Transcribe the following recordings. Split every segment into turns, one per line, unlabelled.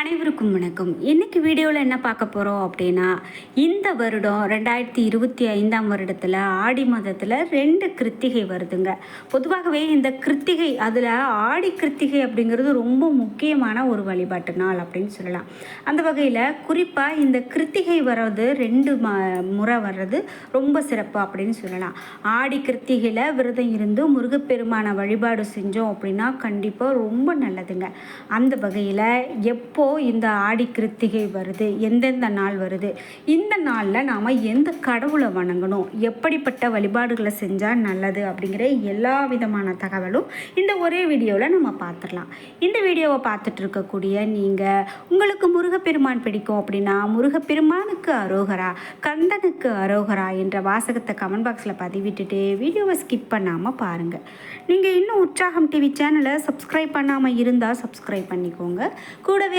அனைவருக்கும் வணக்கம். இன்னைக்கு வீடியோவில் என்ன பார்க்க போகிறோம் அப்படின்னா இந்த வருடம் ரெண்டாயிரத்தி இருபத்தி ஐந்தாம் வருடத்தில் ஆடி மாதத்தில் ரெண்டு கிருத்திகை வருதுங்க. பொதுவாகவே இந்த கிருத்திகை அதில் ஆடி கிருத்திகை அப்படிங்கிறது ரொம்ப முக்கியமான ஒரு வழிபாட்டு நாள் அப்படின்னு சொல்லலாம். அந்த வகையில் குறிப்பாக இந்த கிருத்திகை வர்றது ரெண்டு ம முறை வர்றது ரொம்ப சிறப்பு அப்படின்னு சொல்லலாம். ஆடி கிருத்திகையில் விரதம் இருந்து முருகப்பெருமான வழிபாடு செஞ்சோம் அப்படின்னா கண்டிப்பாக ரொம்ப நல்லதுங்க. அந்த வகையில் எப்போ இந்த ஆடி கிருத்திகை வருது? எந்தெந்த நாள் வருது? இந்த நாளில் நாம் எந்த கடவுளை வணங்கணும்? எப்படிப்பட்ட வழிபாடுகளை செஞ்சால் நல்லது அப்படிங்கிற எல்லா விதமான தகவலும் இந்த ஒரே வீடியோவில் நம்ம பார்த்துடலாம். இந்த வீடியோவை பார்த்துட்டு இருக்கக்கூடிய நீங்கள் உங்களுக்கு முருகப்பெருமான் பிடிக்கும் அப்படின்னா முருகப்பெருமானுக்கு அரோகரா கந்தனுக்கு அரோகரா என்ற வாசகத்தை கமெண்ட் பாக்ஸில் பதிவிட்டுட்டு வீடியோவை ஸ்கிப் பண்ணாமல் பாருங்கள் நீங்கள் இன்னும் உற்சாகம் டிவி சேனலை சப்ஸ்கிரைப் பண்ணாமல் இருந்தால் சப்ஸ்கிரைப் பண்ணிக்கோங்க. கூடவே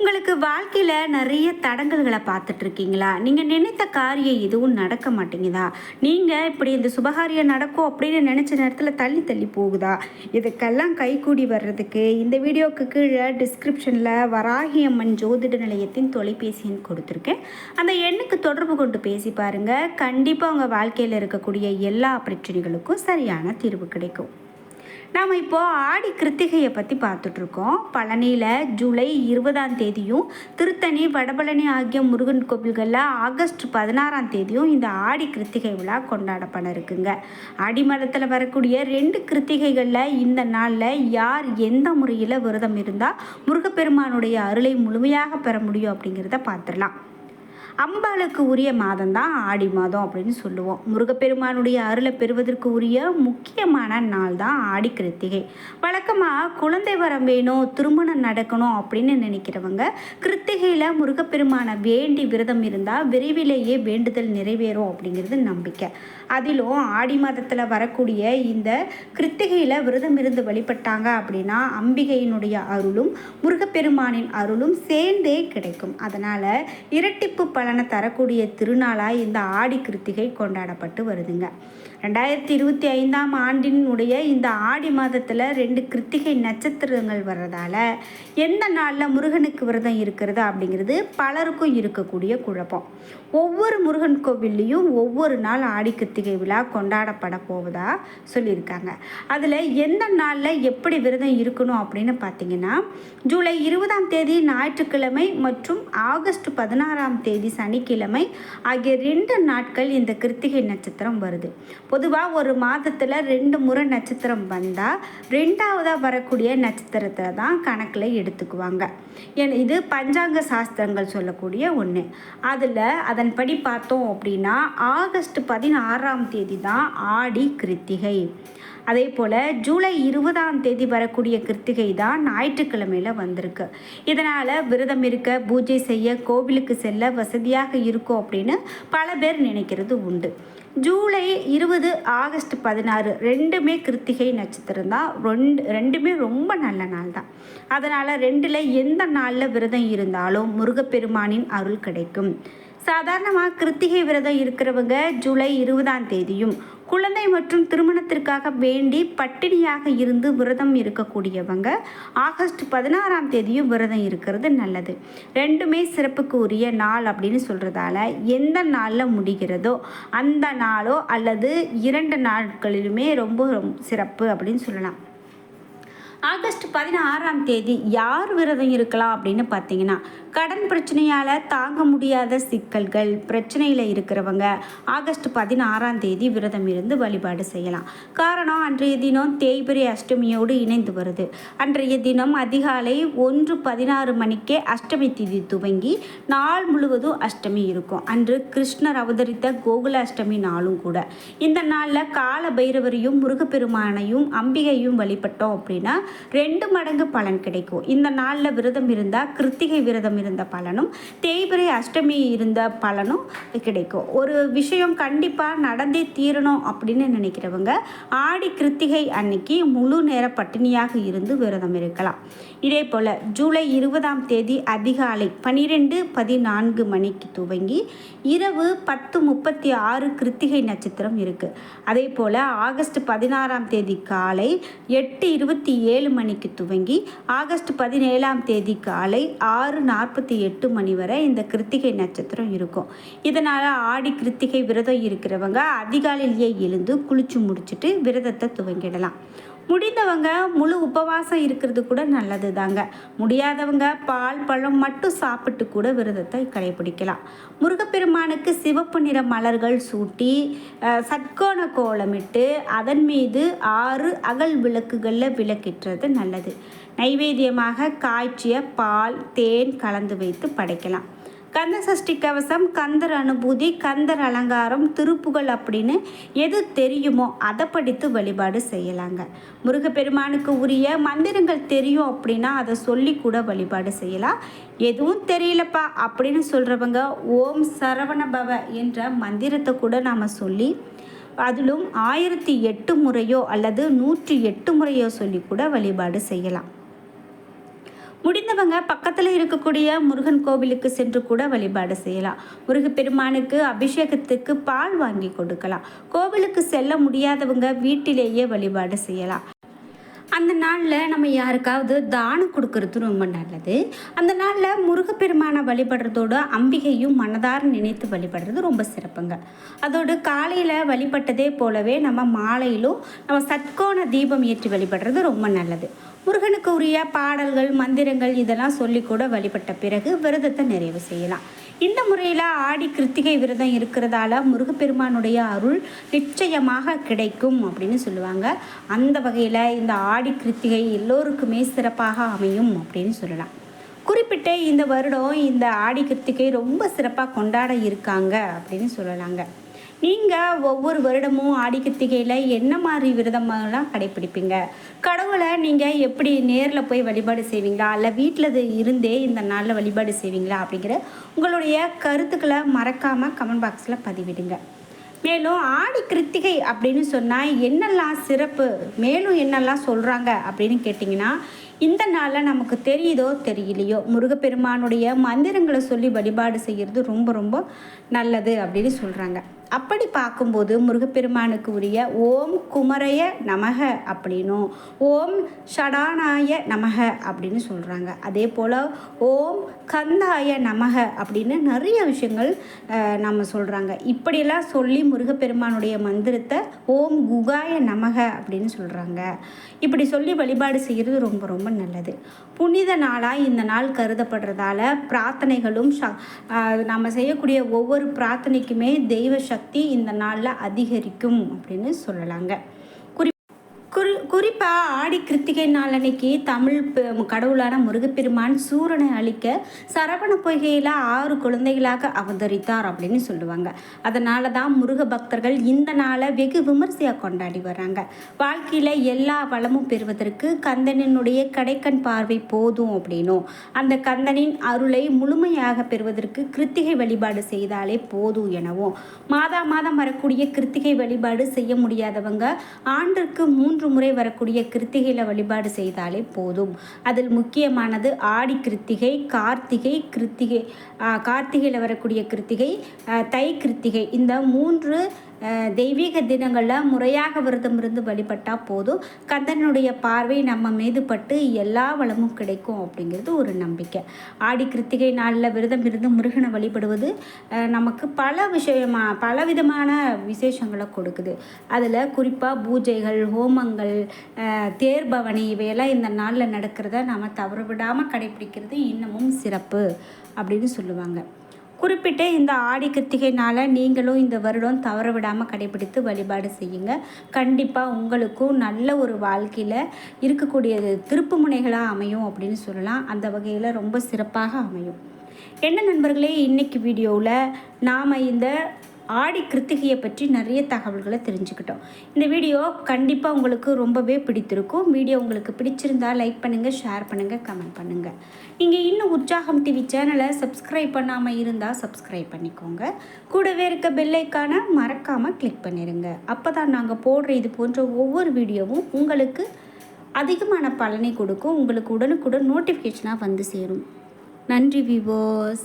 உங்களுக்கு வாழ்க்கையில் நிறைய தடங்கல்களை பார்த்துட்டு இருக்கீங்களா நீங்கள் நினைத்த காரியம் எதுவும் நடக்க மாட்டேங்குதா? நீங்கள் இப்படி இந்த சுபகாரியம் நடக்கும் அப்படின்னு நினச்ச நேரத்தில் தள்ளி தள்ளி போகுதா? இதுக்கெல்லாம் கைகூடி வர்றதுக்கு இந்த வீடியோக்கு கீழே டிஸ்கிரிப்ஷனில் வராகி அம்மன் ஜோதிட நிலையத்தின் தொலைபேசி எண் கொடுத்துருக்கேன். அந்த எண்ணுக்கு தொடர்பு கொண்டு பேசி பாருங்கள் கண்டிப்பாக உங்கள் வாழ்க்கையில் இருக்கக்கூடிய எல்லா பிரச்சனைகளுக்கும் சரியான தீர்வு கிடைக்கும். நாம் இப்போது ஆடி கிருத்திகையை பற்றி பார்த்துட்ருக்கோம். பழனியில் ஜூலை இருபதாம் தேதியும் திருத்தணி வடபழனி ஆகிய முருகன் கோவில்களில் ஆகஸ்ட் பதினாறாம் தேதியும் இந்த ஆடி கிருத்திகை விழா கொண்டாடப்பட இருக்குங்க ஆடி மதத்தில் வரக்கூடிய ரெண்டு கிருத்திகைகளில் இந்த நாளில் யார் எந்த முறையில் விரதம் இருந்தால் முருகப்பெருமானுடைய அருளை முழுமையாக பெற முடியும் அப்படிங்கிறத பார்த்துடலாம். அம்பாளுக்கு உரிய மாதம் தான் ஆடி மாதம் அப்படின்னு சொல்லுவோம். முருகப்பெருமானுடைய அருளை பெறுவதற்கு உரிய முக்கியமான நாள் தான் ஆடி கிருத்திகை. வழக்கமாக குழந்தை வரம் வேணும் திருமணம் நடக்கணும் அப்படின்னு நினைக்கிறவங்க கிருத்திகையில் முருகப்பெருமானை வேண்டி விரதம் இருந்தால் விரைவிலேயே வேண்டுதல் நிறைவேறும் அப்படிங்கிறது நம்பிக்கை. அதிலும் ஆடி மாதத்தில் வரக்கூடிய இந்த கிருத்திகையில் விரதம் இருந்து வழிபட்டாங்க அப்படின்னா அம்பிகையினுடைய அருளும் முருகப்பெருமானின் அருளும் சேர்ந்தே கிடைக்கும். அதனால் இரட்டிப்பு பலனை தரக்கூடிய திருநாளாக இந்த ஆடி கிருத்திகை கொண்டாடப்பட்டு வருதுங்க. ரெண்டாயிரத்தி இருபத்தி ஐந்தாம் ஆண்டினுடைய இந்த ஆடி மாதத்தில் ரெண்டு கிருத்திகை நட்சத்திரங்கள் வர்றதால எந்த நாளில் முருகனுக்கு விரதம் இருக்கிறது அப்படிங்கிறது பலருக்கும் இருக்கக்கூடிய குழப்பம். ஒவ்வொரு முருகன் கோவில்லையும் ஒவ்வொரு நாள் ஆடி கிருத்திகை விழா கொண்டாடப்பட போவதா சொல்லியிருக்காங்க. அதில் எந்த நாளில் எப்படி விரதம் இருக்கணும் அப்படின்னு பார்த்தீங்கன்னா ஜூலை இருபதாம் தேதி ஞாயிற்றுக்கிழமை மற்றும் ஆகஸ்ட் பதினாறாம் தேதி சனிக்கிழமை ஆகிய ரெண்டு நாட்கள் இந்த கிருத்திகை நட்சத்திரம் வருது. பொதுவாக ஒரு மாதத்தில் ரெண்டு முறை நட்சத்திரம் வந்தால் ரெண்டாவதாக வரக்கூடிய நட்சத்திரத்தை தான் கணக்கில் எடுத்துக்குவாங்க. ஏன் இது பஞ்சாங்க சாஸ்திரங்கள் சொல்லக்கூடிய ஒன்று அதில் அதன்படி பார்த்தோம் அப்படின்னா ஆகஸ்ட் பதினாறாம் தேதி தான் ஆடி கிருத்திகை. அதே போல் ஜூலை இருபதாம் தேதி வரக்கூடிய கிருத்திகை தான் ஞாயிற்றுக்கிழமையில் வந்திருக்கு. இதனால் விரதம் இருக்க பூஜை செய்ய கோவிலுக்கு செல்ல வசதியாக இருக்கும் அப்படின்னு பல பேர் நினைக்கிறது உண்டு. ஜூலை இருபது ஆகஸ்ட் பதினாறு ரெண்டுமே கிருத்திகை நட்சத்திரம் தான். ரெண்டு ரெண்டுமே ரொம்ப நல்ல நாள் தான். அதனால் ரெண்டில் எந்த நாளில் விரதம் இருந்தாலும் முருகப்பெருமானின் அருள் கிடைக்கும். சாதாரணமாக கிருத்திகை விரதம் இருக்கிறவங்க ஜூலை இருபதாம் தேதியும் குழந்தை மற்றும் திருமணத்திற்காக வேண்டி பட்டினியாக இருந்து விரதம் இருக்கக்கூடியவங்க ஆகஸ்ட் பதினாறாம் தேதியும் விரதம் இருக்கிறது நல்லது. ரெண்டுமே சிறப்புக்கு உரிய நாள் அப்படின்னு சொல்கிறதால எந்த நாளில் முடிகிறதோ அந்த நாளோ அல்லது இரண்டு நாட்களிலுமே ரொம்ப சிறப்பு அப்படின்னு சொல்லலாம். ஆகஸ்ட் பதினாறாம் தேதி யார் விரதம் இருக்கலாம் அப்படின்னு பார்த்தீங்கன்னா கடன் பிரச்சனையால் தாங்க முடியாத சிக்கல்கள் பிரச்சனையில் இருக்கிறவங்க ஆகஸ்ட் பதினாறாம் தேதி விரதம் இருந்து வழிபாடு செய்யலாம். காரணம் அன்றைய தினம் தேய்பிரி அஷ்டமியோடு இணைந்து வருது. அன்றைய தினம் அதிகாலை ஒன்று பதினாறு மணிக்கே அஷ்டமி திதி துவங்கி நாள் முழுவதும் அஷ்டமி இருக்கும். அன்று கிருஷ்ணர் அவதரித்த கோகுல அஷ்டமி நாளும் கூட. இந்த நாளில் கால பைரவரையும் முருகப்பெருமானையும் அம்பிகையும் வழிபட்டோம் அப்படின்னா ரெண்டு மடங்கு பலன் கிடைக்கும். இந்த நாளில் விரதம் இருந்தால் கிருத்திகை விரதம் இருந்த பலனும் தேய்பிரை அஷ்டமி இருந்த பலனும் கிடைக்கும். ஒரு விஷயம் கண்டிப்பாக நடந்தே தீரணும் அப்படின்னு நினைக்கிறவங்க ஆடி கிருத்திகை அன்னைக்கு முழு நேர பட்டினியாக இருந்து விரதம் இருக்கலாம். இதே போல் ஜூலை இருபதாம் தேதி அதிகாலை பனிரெண்டு பதினான்கு மணிக்கு துவங்கி இரவு பத்து முப்பத்தி ஆறு கிருத்திகை நட்சத்திரம் இருக்குது அதே போல் ஆகஸ்ட் பதினாறாம் தேதி காலை எட்டு இருபத்தி ஏழு மணிக்கு துவங்கி ஆகஸ்ட் பதினேழாம் தேதி காலை ஆறு நாற்பத்தி நாற்பத்தி எட்டு மணி வரை இந்த கிருத்திகை நட்சத்திரம் இருக்கும். இதனால் ஆடி கிருத்திகை விரதம் இருக்கிறவங்க அதிகாலையிலேயே எழுந்து குளிச்சு முடிச்சுட்டு விரதத்தை துவங்கிடலாம். முடிந்தவங்க முழு உபவாசம் இருக்கிறது கூட நல்லது தாங்க முடியாதவங்க பால் பழம் மட்டும் சாப்பிட்டு கூட விரதத்தை கடைபிடிக்கலாம். முருகப்பெருமானுக்கு சிவப்பு நிற மலர்கள் சூட்டி சட்கோண கோலமிட்டு அதன் மீது ஆறு அகல் விளக்குகளில் விளக்கிட்டுறது நல்லது. நைவேத்தியமாக காய்ச்சிய பால் தேன் கலந்து வைத்து படைக்கலாம். கந்த சஷ்டி கவசம் கந்தர் அனுபூதி கந்தர் அலங்காரம் திருப்புகள் அப்படின்னு எது தெரியுமோ அதை படித்து வழிபாடு செய்யலாங்க. முருகப்பெருமானுக்கு உரிய மந்திரங்கள் தெரியும் அப்படின்னா அதை சொல்லி கூட வழிபாடு செய்யலாம். எதுவும் தெரியலப்பா அப்படின்னு சொல்கிறவங்க ஓம் சரவண பவ என்ற மந்திரத்தை கூட நாம் சொல்லி அதிலும் ஆயிரத்தி எட்டு முறையோ அல்லது நூற்றி எட்டு முறையோ சொல்லி கூட வழிபாடு செய்யலாம். முடிந்தவங்க பக்கத்தில் இருக்கக்கூடிய முருகன் கோவிலுக்கு சென்று கூட வழிபாடு செய்யலாம். முருகப்பெருமானுக்கு அபிஷேகத்துக்கு பால் வாங்கி கொடுக்கலாம். கோவிலுக்கு செல்ல முடியாதவங்க வீட்டிலேயே வழிபாடு செய்யலாம். அந்த நாளில் நம்ம யாருக்காவது தானம் கொடுக்கறது ரொம்ப நல்லது. அந்த நாளில் முருகப்பெருமானை வழிபடுறதோட அம்பிகையும் மனதார நினைத்து வழிபடுறது ரொம்ப சிறப்புங்க. அதோடு காலையில் வழிபட்டதே போலவே நம்ம மாலையிலும் நம்ம சத்கோண தீபம் ஏற்றி வழிபடுறது ரொம்ப நல்லது. முருகனுக்கு உரிய பாடல்கள் மந்திரங்கள் இதெல்லாம் சொல்லி கூட வழிபட்ட பிறகு விரதத்தை நிறைவு செய்யலாம். இந்த முறையில் ஆடி கிருத்திகை விரதம் இருக்கிறதால முருகப்பெருமானுடைய அருள் நிச்சயமாக கிடைக்கும் அப்படின்னு சொல்லுவாங்க. அந்த வகையில் இந்த ஆடி கிருத்திகை எல்லோருக்குமே சிறப்பாக அமையும் அப்படின்னு சொல்லலாம். குறிப்பிட்ட இந்த வருடம் இந்த ஆடி கிருத்திகை ரொம்ப சிறப்பாக கொண்டாட இருக்காங்க அப்படின்னு சொல்லலாங்க. நீங்கள் ஒவ்வொரு வருடமும் ஆடிக்கத்திகையில் என்ன மாதிரி விரதமெல்லாம் கடைப்பிடிப்பீங்க கடவுளை நீங்கள் எப்படி நேரில் போய் வழிபாடு செய்வீங்களா? இல்லை வீட்டில் இது இருந்தே இந்த நாளில் வழிபாடு செய்வீங்களா? அப்படிங்கிற உங்களுடைய கருத்துக்களை மறக்காமல் கமெண்ட் பாக்ஸில் பதிவிடுங்க. மேலும் ஆடி கிருத்திகை அப்படின்னு சொன்னால் என்னெல்லாம் சிறப்பு மேலும் என்னெல்லாம் சொல்கிறாங்க அப்படின்னு கேட்டிங்கன்னா இந்த நாளில் நமக்கு தெரியுதோ தெரியலையோ முருகப்பெருமானுடைய மந்திரங்களை சொல்லி வழிபாடு செய்கிறது ரொம்ப ரொம்ப நல்லது அப்படின்னு சொல்கிறாங்க அப்படி பார்க்கும்போது முருகப்பெருமானுக்கு உரிய ஓம் குமரைய நமக அப்படின்னும். ஓம் ஷடானாய நமக அப்படின்னு சொல்கிறாங்க அதே போல் ஓம் கந்தாய நமக அப்படின்னு நிறைய விஷயங்கள் நம்ம சொல்கிறாங்க இப்படியெல்லாம் சொல்லி முருகப்பெருமானுடைய மந்திரத்தை ஓம் குகாய நமக அப்படின்னு சொல்கிறாங்க இப்படி சொல்லி வழிபாடு செய்கிறது ரொம்ப ரொம்ப நல்லது. புனித நாளாக இந்த நாள் கருதப்படுறதால பிரார்த்தனைகளும் நம்ம செய்யக்கூடிய ஒவ்வொரு பிரார்த்தனைக்குமே தெய்வ சக்தி இந்த நாளில் அதிகரிக்கும் அப்படின்னு சொல்லலாங்க. குறி குறிப்பாக ஆடி கிருத்திகை நாள் அன்னைக்கு தமிழ் பெ- கடவுளான முருகப்பெருமான் சூரனை அழிக்க சரவண பொய்கையில் ஆறு குழந்தைகளாக அவதரித்தார் அப்படின்னு சொல்லுவாங்க. அதனால தான் முருக பக்தர்கள் இந்த நாளை வெகு விமர்சையாக கொண்டாடி வராங்க வாழ்க்கையில் எல்லா வளமும் பெறுவதற்கு கந்தனினுடைய கடைக்கண் பார்வை போதும் அப்படின்னும். அந்த கந்தனின் அருளை முழுமையாக பெறுவதற்கு கிருத்திகை வழிபாடு செய்தாலே போதும் எனவும். மாதா மாதம் வரக்கூடிய கிருத்திகை வழிபாடு செய்ய முடியாதவங்க ஆண்டிற்கு மூன்று முறை வரக்கூடிய கிருத்திகையில் வழிபாடு செய்தாலே போதும். அதில் முக்கியமானது ஆடி கிருத்திகை கார்த்திகை கிருத்திகை கார்த்திகையில் வரக்கூடிய கிருத்திகை தை கிருத்திகை. இந்த மூன்று தெய்வீக தினங்களில் முறையாக விரதம் இருந்து வழிபட்டால் போதும். கந்தனுடைய பார்வை நம்ம மீது பட்டு எல்லா வளமும் கிடைக்கும் அப்படிங்கிறது ஒரு நம்பிக்கை. ஆடி கிருத்திகை நாளில் விரதம் இருந்து முருகனை வழிபடுவது நமக்கு பல விஷயமா பல விதமான விசேஷங்களை கொடுக்குது. அதில் குறிப்பாக பூஜைகள் ஹோமங்கள் தேர்பவனி இவையெல்லாம் இந்த நாளில் நடக்கிறத நம்ம தவறு விடாமல் கடைபிடிக்கிறது இன்னமும் சிறப்பு அப்படின்னு சொல்லுவாங்க. குறிப்பிட்ட இந்த ஆடி கிருத்திகை நாளை நீங்களும் இந்த வருடம் தவற விடாமல் கடைபிடித்து வழிபாடு செய்யுங்க. கண்டிப்பாக உங்களுக்கும் நல்ல ஒரு வாழ்க்கையில் இருக்கக்கூடிய திருப்பு முனைகளாக அமையும் அப்படின்னு சொல்லலாம். அந்த வகையில் ரொம்ப சிறப்பாக அமையும். என்ன நண்பர்களே இன்னைக்கு வீடியோவில் நாம் இந்த ஆடி கிருத்திகையை பற்றி நிறைய தகவல்களை தெரிஞ்சுக்கிட்டோம். இந்த வீடியோ கண்டிப்பாக உங்களுக்கு ரொம்பவே பிடித்திருக்கும். வீடியோ உங்களுக்கு பிடிச்சிருந்தா லைக் பண்ணுங்கள் ஷேர் பண்ணுங்கள் கமெண்ட் பண்ணுங்கள் நீங்கள் இன்னும் உற்சாகம் டிவி சேனலை சப்ஸ்கிரைப் பண்ணாமல் இருந்தால் சப்ஸ்கிரைப் பண்ணிக்கோங்க. கூடவே இருக்க பெல்லைக்கான மறக்காமல் கிளிக் பண்ணிடுங்க அப்போ தான் நாங்கள் போடுற இது போன்ற ஒவ்வொரு வீடியோவும் உங்களுக்கு அதிகமான பலனை கொடுக்கும். உங்களுக்கு உடனுக்குடன் நோட்டிஃபிகேஷனாக வந்து சேரும். நன்றி விவோஸ்